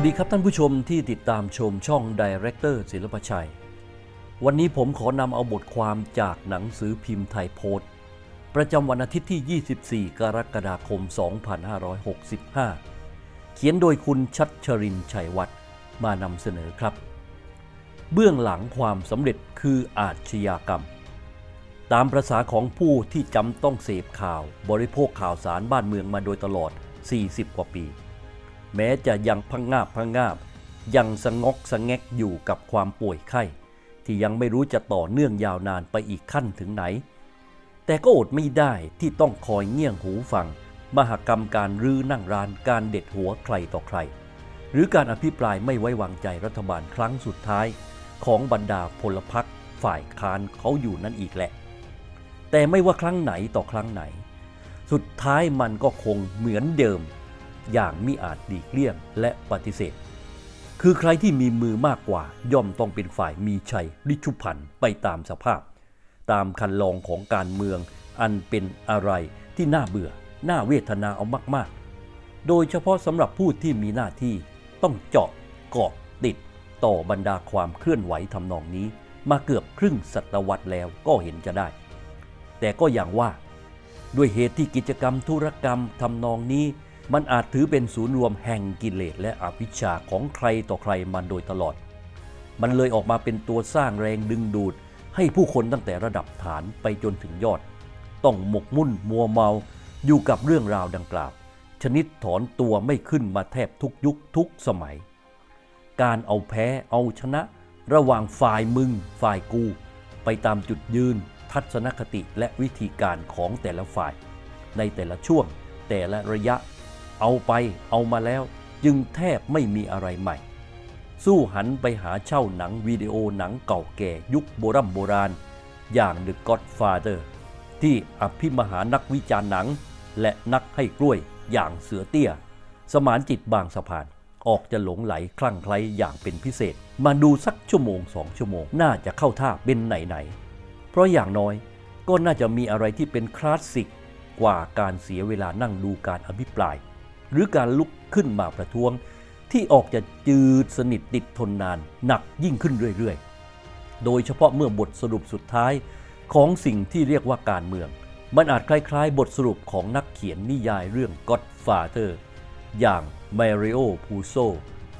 วัสดีครับท่านผู้ชมที่ติดตามชมช่อง Director ศิลปชัย วันนี้ผมขอนำเอาบทความจากหนังสือพิมพ์ไทยโพสต์ ประจำวันอาทิตย์ที่ 24 กรกฎาคม 2565 เขียนโดยคุณชัดชรินชัยวัฒน์มานำเสนอครับ เบื้องหลังความสำเร็จคืออาชญากรรม ตามประษาของผู้ที่จำต้องเสพข่าว บริโภคข่าวสารบ้านเมืองมาโดยตลอด 40 กว่าปี แม้จะยังพังงาบพังงาบ ยังสงกสงแงกอยู่กับความป่วยไข้ ที่ยังไม่รู้จะต่อเนื่องยาวนานไปอีกขั้นถึงไหน แต่ก็อดไม่ได้ที่ต้องคอยเงี่ยงหูฟัง มหกรรมการรื้อนั่งร้านการเด็ดหัวใครต่อใคร หรือการอภิปรายไม่ไว้วางใจรัฐบาลครั้งสุดท้าย ของบรรดาพลพรรคฝ่ายค้านเขาอยู่นั่นอีกแหละ แต่ไม่ว่าครั้งไหนต่อครั้งไหน สุดท้ายมันก็คงเหมือนเดิม อย่างมิอาจดีกเลี่ยงและปฏิเสธ คือใครที่มีมือมากกว่าย่อมต้องเป็นฝ่ายมีชัยริชุพันไปตามสภาพ ตามคันลองของการเมืองอันเป็นอะไรที่น่าเบื่อ น่าเวทนาเอามาก ๆ โดยเฉพาะสำหรับผู้ที่มีหน้าที่ต้องเจาะเกาะติดต่อบรรดาความเคลื่อนไหวทำนองนี้ มาเกือบครึ่งศตวรรษแล้วก็เห็นจะได้ แต่ก็อย่างว่า ด้วยเหตุที่กิจกรรมธุรกรรมทำนองนี้ มันอาจถือเป็นศูนย์รวมแห่งกิเลสและอวิชาของใครต่อใครมาโดยตลอด มันเลยออกมาเป็นตัวสร้างแรงดึงดูด ให้ผู้คนตั้งแต่ระดับฐานไปจนถึงยอด ต้องหมกมุ่นมัวเมาอยู่กับเรื่องราวดังกล่าว ชนิดถอนตัวไม่ขึ้นมาแทบทุกยุคทุกสมัย การเอาแพ้เอาชนะ ระหว่างฝ่ายมึงฝ่ายกู ไปตามจุดยืน ทัศนคติและวิธีการของแต่ละฝ่าย ในแต่ละช่วง แต่ละระยะ เอาไปเอามาแล้ว จึงแทบไม่มีอะไรใหม่ สู้หันไปหาเช่าหนังวิดีโอหนังเก่าแก่ยุคโบรโบราณ อย่าง The Godfather ที่อภิมหานักวิจารณ์หนัง และนักให้กล้วยอย่างเสือเตี้ย สมานจิตบางสะพาน ออกจะหลงไหลคลั่งไคล้อย่างเป็นพิเศษ มาดูสักชั่วโมงสองชั่วโมง น่าจะเข้าท่าเป็นไหนๆเพราะอย่างน้อยก็น่าจะมีอะไรที่เป็นคลาสสิกกว่าการเสียเวลานั่งดูการอภิปราย หรือการลุกขึ้นมาประท้วง ที่ออกจะจืดสนิทติดทนนานหนักยิ่งขึ้นเรื่อยๆ โดยเฉพาะเมื่อบทสรุปสุดท้ายของสิ่งที่เรียกว่าการเมือง มันอาจคล้ายๆ บทสรุปของนักเขียนนิยายเรื่อง Godfather อย่าง Mario Puzo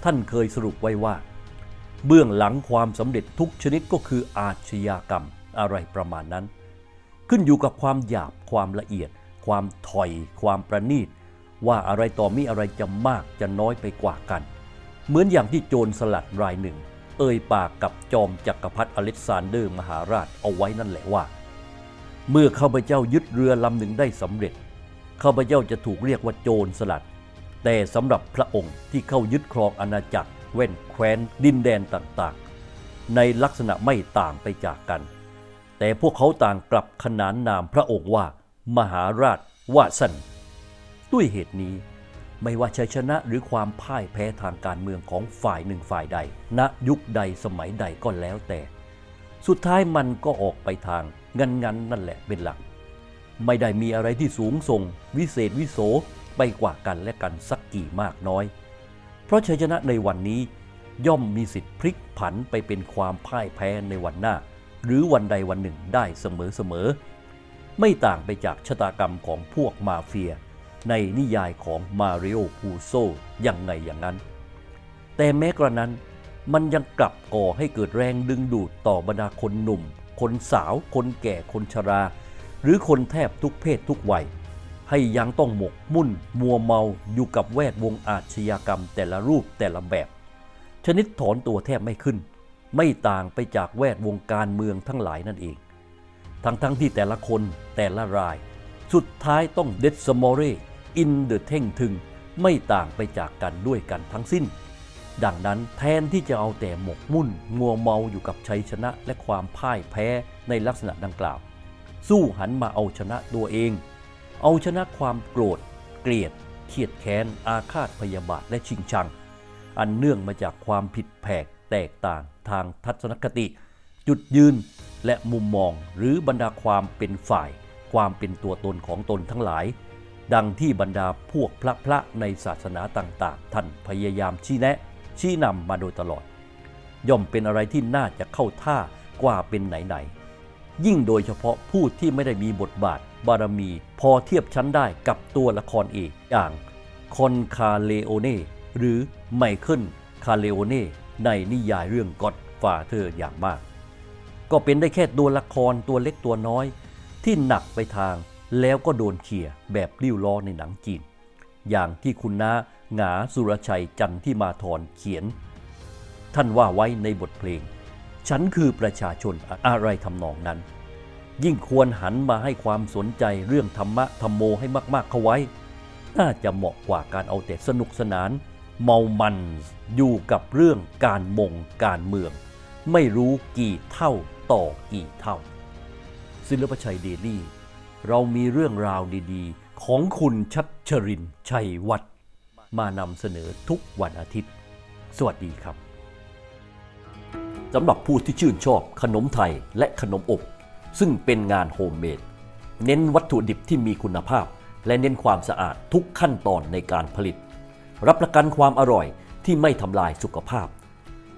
ท่านเคยสรุปไว้ว่า เบื้องหลังความสำเร็จทุกชนิดก็คืออาชญากรรมอะไรประมาณนั้น ขึ้นอยู่กับความหยาบความละเอียด ความถอย ความประณีต ว่าอะไรต่อมีอะไรจะมากจะน้อยไปกว่ากัน เหมือนอย่างที่โจรสลัดรายหนึ่ง เอ่ยปากกับจอมจักรพรรดิอเล็กซานเดอร์มหาราชเอาไว้นั่นแหละว่า เมื่อข้าพเจ้ายึดเรือลำหนึ่งได้สำเร็จข้าพเจ้าจะถูกเรียกว่าโจรสลัด แต่สำหรับพระองค์ที่เข้ายึดครองอาณาจักรแว่นแคว้นดินแดนต่างๆ ในลักษณะไม่ต่างไปจากกัน แต่พวกเขาต่างกลับขนานนามพระองค์ว่า มหาราชวาสัน ด้วยเหตุนี้ ไม่ว่าชัยชนะหรือความพ่ายแพ้ทางการเมืองของฝ่ายหนึ่งฝ่ายใด ณยุคใดสมัยใดก็แล้วแต่ สุดท้ายมันก็ออกไปทางงันงันนั่นแหละเป็นหลัก ไม่ได้มีอะไรที่สูงส่ง วิเศษวิโสไปกว่ากันและกันสักกี่มากน้อย เพราะชัยชนะในวันนี้ย่อมมีสิทธิ์พลิกผันไปเป็นความพ่ายแพ้ในวันหน้า หรือวันใดวันหนึ่งได้เสมอๆไม่ต่างไปจากชะตากรรมของพวกมาเฟีย ในนิยายของมาริโอพูโซอย่างไงอย่างนั้น แต่แม้กระนั้นมันยังกลับก่อให้เกิดแรงดึงดูดต่อบรรดาคนหนุ่ม คนสาว คนแก่คนชรา หรือคนแทบทุกเพศทุกวัย ให้ยังต้องหมกมุ่น มัวเมาอยู่กับแวดวงอาชญากรรมแต่ละรูปแต่ละแบบ ชนิดถอนตัวแทบไม่ขึ้น ไม่ต่างไปจากแวดวงการเมืองทั้งหลายนั่นเอง ทั้งทั้งที่แต่ละคนแต่ละราย สุดท้ายต้องเดสมอเรอินเดอะเท่งถึง ไม่ต่างไปจากกันด้วยกันทั้งสิ้น ดังนั้นแทนที่จะเอาแต่หมกมุ่นมัวเมาอยู่กับชัยชนะและความพ่ายแพ้ในลักษณะดังกล่าว สู้หันมาเอาชนะตัวเอง เอาชนะความโกรธ เกลียดเขียดแค้น อาฆาตพยาบาทและชิงชัง อันเนื่องมาจากความผิดแผกแตกต่างทางทัศนคติ จุดยืนและมุมมองหรือบรรดาความเป็นฝ่าย ความเป็นตัวตนของตนทั้งหลาย ดังที่บรรดาพวกพระพระในศาสนาต่างๆ ท่านพยายามชี้แนะ ชี้นำมาโดยตลอด ย่อมเป็นอะไรที่น่าจะเข้าท่ากว่าเป็นไหนๆยิ่งโดยเฉพาะผู้ที่ไม่ได้มีบทบาทบารมี พอเทียบชั้นได้กับตัวละครเอกอย่างคอนคาเลโอเน่หรือไมเคิลคาเลโอเน่ในนิยายเรื่องก็ดฟาเธออย่างมาก ก็เป็นได้แค่ตัวละครตัวเล็กตัวน้อย ที่หนักไปทางแล้วก็โดนเขี่ยแบบริ้วล้อในหนังจีน อย่างที่คุณน้าหงาสุรชัยจันที่มาทรเขียน ท่านว่าไว้ในบทเพลง ฉันคือประชาชนอะไรทำนองนั้น ยิ่งควรหันมาให้ความสนใจเรื่องธรรมะธรรมโมให้มากๆเข้าไว้ น่าจะเหมาะกว่าการเอาแต่สนุกสนาน เมามันอยู่กับเรื่องการมงการเมือง ไม่รู้กี่เท่าต่อกี่เท่า ศิลปชัยเดลี่ เรามีเรื่องราวดีๆ ของคุณชัดชรินชัยวัฒน์มานำเสนอทุกวันอาทิตย์ สวัสดีครับสำหรับผู้ที่ชื่นชอบขนมไทยและขนมอบ ซึ่งเป็นงานโฮมเมดเน้นวัตถุดิบที่มีคุณภาพ และเน้นความสะอาดทุกขั้นตอนในการผลิต รับประกันความอร่อยที่ไม่ทำลายสุขภาพ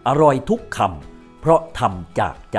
อร่อยทุกคำเพราะทำจากใจ